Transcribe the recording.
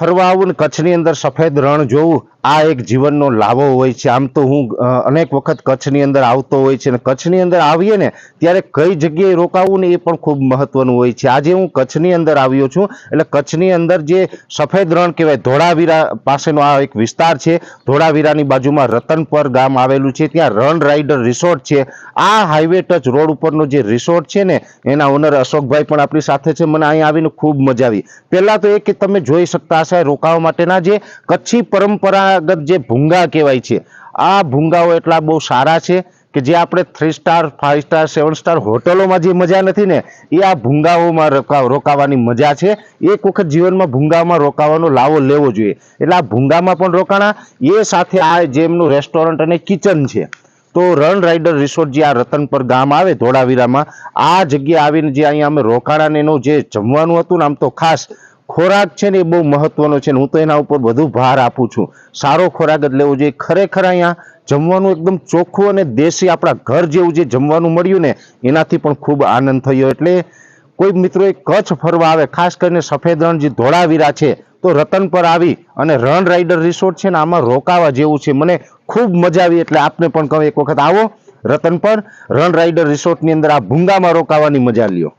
ફરવા આવું ને કચ્છની અંદર સફેદ રણ જોવું આ એક જીવનનો લાવો હોય છે. આમ તો હું અનેક વખત કચ્છની અંદર આવતો હોય છે અને કચ્છની અંદર આવીએ ને, ત્યારે કઈ જગ્યાએ રોકાવું ને એ પણ ખૂબ મહત્વનું હોય છે. આજે હું કચ્છની અંદર આવ્યો છું, એટલે કચ્છની અંદર જે સફેદ રણ કહેવાય, ધોળાવીરા પાસેનો આ એક વિસ્તાર છે. ધોળાવીરાની બાજુમાં રતનપર ગામ આવેલું છે. ત્યાં રન રાઇડર રિસોર્ટ છે. આ હાઈવે ટચ રોડ ઉપરનો જે રિસોર્ટ છે ને, એના ઓનર અશોકભાઈ પણ આપણી સાથે છે. મને અહીંયા આવીને ખૂબ મજા આવી. પહેલાં તો એ કે તમે જોઈ શકતા હશે રોકાવા માટેના જે કચ્છી પરંપરાગત જે ભૂંગા કહેવાય છે, આ ભૂંગાઓ એટલા બહુ સારા છે કે જે આપણે three star five star seven star હોટલોમાં જે મજા નથી ને, એ આ ભૂંગાઓમાં રોકા, રોકાવાની મજા છે. એક વખત જીવનમાં ભૂંગામાં રોકાવાનો લાવો લેવો જોઈએ. એટલે આ ભૂંગામાં પણ રોકાણા, એ સાથે આ જેમનું રેસ્ટોરન્ટ અને કિચન છે. તો રન રાઇડર રિસોર્ટ જે આ રતનપર ગામ આવે ધોળાવીરામાં, આ જગ્યા આવીને જે અહીંયા અમે રોકાણા ને એનું જે જમવાનું હતું ને, આમ તો ખાસ ખોરાક છે ને એ બહુ મહત્વનો છે હું તો એના ઉપર વધુ ભાર આપું છું. સારો ખોરાક જ લેવો જોઈએ. ખરેખર અહીંયા જમવાનું એકદમ ચોખ્ખું અને દેશી આપણા ઘર જેવું જે જમવાનું મળ્યું ને, એનાથી પણ ખૂબ આનંદ થયો. એટલે કોઈ મિત્રો એ કચ્છ ફરવા આવે, ખાસ કરીને સફેદ રણ જે ધોળાવીરા છે, તો રતન પર આવી અને રન રાઇડર રિસોર્ટ છે ને, આમાં રોકાવા જેવું છે. મને ખૂબ મજા આવી, એટલે આપને પણ કહું, એક વખત આવો રતન પર. રન રાઇડર રિસોર્ટની અંદર આ ભૂંગામાં રોકાવાની મજા લ્યો.